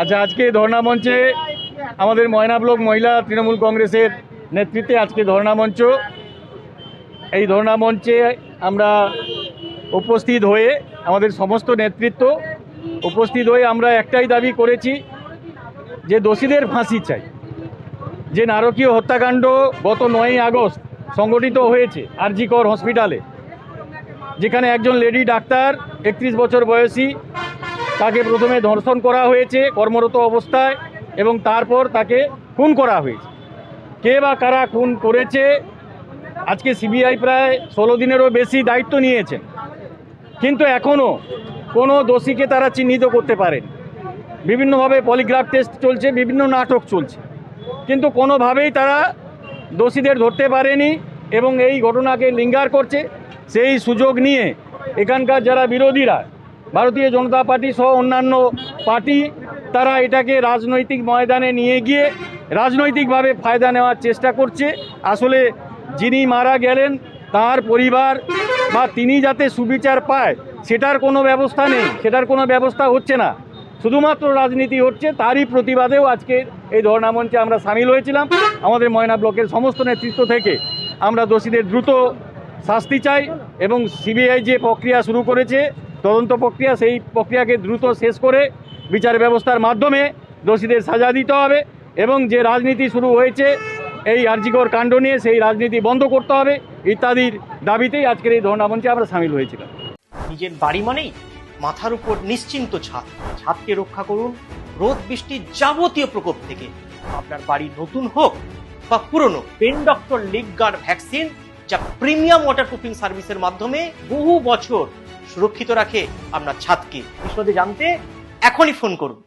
আচ্ছা আজকে ধর্ণা মঞ্চে আমাদের ময়না ব্লক মহিলা তৃণমূল কংগ্রেসের নেতৃত্বে আজকে ধর্ণা মঞ্চ। এই ধর্ণা মঞ্চে আমরা উপস্থিত হয়ে আমাদের সমস্ত নেতৃত্ব উপস্থিত হয়ে আমরা একটাই দাবি করেছি যে দোষীদের ফাঁসি চাই। যে নারকীয় হত্যাকাণ্ড গত নয়ই আগস্ট সংগঠিত হয়েছে আরজিকর হসপিটালে, যেখানে একজন লেডি ডাক্তার, একত্রিশ বছর বয়সী তাকে প্রথমে ধর্ষণ করা হয়েছে কর্মরত অবস্থায় এবং তারপর তাকে খুন করা হয়েছে। কে বা কারা খুন করেছে, আজকে সিবিআই প্রায় ষোলো দিনেরও বেশি দায়িত্ব নিয়েছে। কিন্তু এখনও কোনো দোষীকে তারা চিহ্নিত করতে পারেন। বিভিন্নভাবে পলিগ্রাফ টেস্ট চলছে, বিভিন্ন নাটক চলছে। কিন্তু কোনোভাবেই তারা দোষীদের ধরতে পারেনি এবং এই ঘটনাকে লিঙ্গার করছে। সেই সুযোগ নিয়ে এখানকার যারা বিরোধীরা ভারতীয় জনতা পার্টি সহ অন্যান্য পার্টি, তারা এটাকে রাজনৈতিক ময়দানে নিয়ে গিয়ে রাজনৈতিকভাবে ফায়দা নেওয়ার চেষ্টা করছে। আসলে যিনি মারা গেলেন, তার পরিবার বা তিনি যাতে সুবিচার পায়, সেটার কোনো ব্যবস্থা নেই, সেটার কোনো ব্যবস্থা হচ্ছে না। শুধুমাত্র রাজনীতি হচ্ছে, তারই প্রতিবাদেও আজকে এই ধর্ণা মঞ্চে আমরা সামিল হয়েছিলাম। আমাদের ময়না ব্লকের সমস্ত নেতৃত্ব থেকে আমরা দোষীদের দ্রুত শাস্তি চাই এবং সিবিআই যে প্রক্রিয়া শুরু করেছে তদন্ত প্রক্রিয়া, সেই প্রক্রিয়াকে দ্রুত শেষ করে বিচার ব্যবস্থার মাধ্যমে দোষীদের সাজা দিতে হবে এবং যে রাজনীতি শুরু হয়েছে, এই আর্জিকর কাণ্ড নিয়ে সেই রাজনীতি বন্ধ করতে হবে ইত্যাদির দাবিতেই আজকের এই ধর্ণা মঞ্চে আমরা সামিল হয়েছিলাম। নিজের বাড়ি মানেই মাথার উপর নিশ্চিন্ত ছাদ। ছাদকে রক্ষা করুন রোদ বৃষ্টির যাবতীয় প্রকোপ থেকে। আপনার বাড়ি নতুন হোক বা পুরনো, pen doctor leak guard vaccine, যা প্রিমিয়াম ওয়াটার ওয়াটারপ্রুফিং সার্ভিসের মাধ্যমে বহু বছর সুরক্ষিত রাখে আপনার ছাদকে বিশদে জানতে এখনই ফোন করুন।